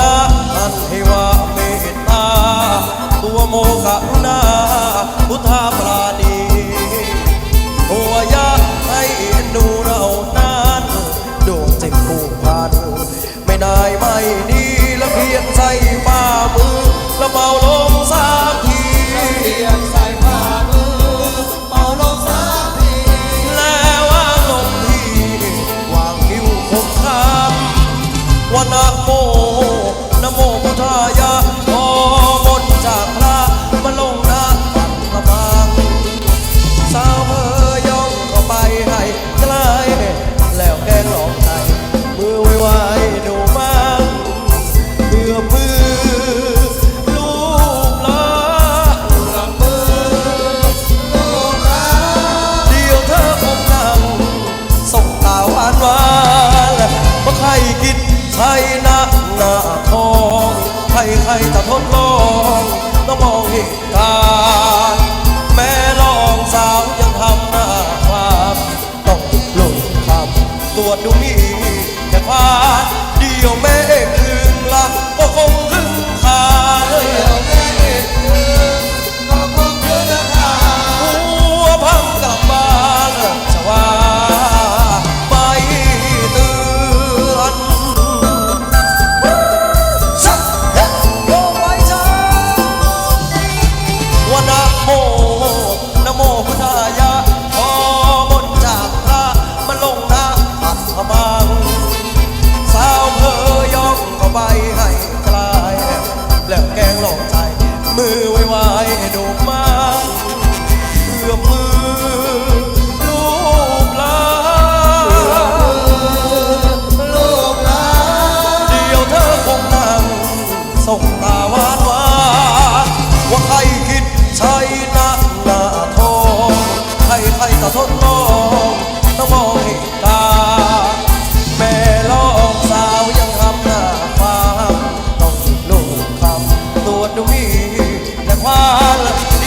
นะอันเหว่าเมตตา ตัวโมกะรุณาพุทธาปราณีโวยะให้เอ็นดูเรานั้นดวงจ็บผูกพันไม่ได้ไม่ดีและเพียงใส่ฝ่ามือและเบาลงสามทีเพียงใส่ฝ่ามือเบาลงสามทีแล้ววางลงทีวางคิ้วคงคำวันนะ หน้าหน้าทองใครใครจะทดลองต้องมองเหตุการณ์แม่ลองสาวยังทำหน้าความ ต้องลงคำตรวจดูมีแต่ความ ใชัยนาทนาทองไทยไทยตะทนน้องต้องมองเห็ตา แม่ลองสาวยังทำหน้าฟ้าต้องลูกคำตรวจดูมีแต่ความ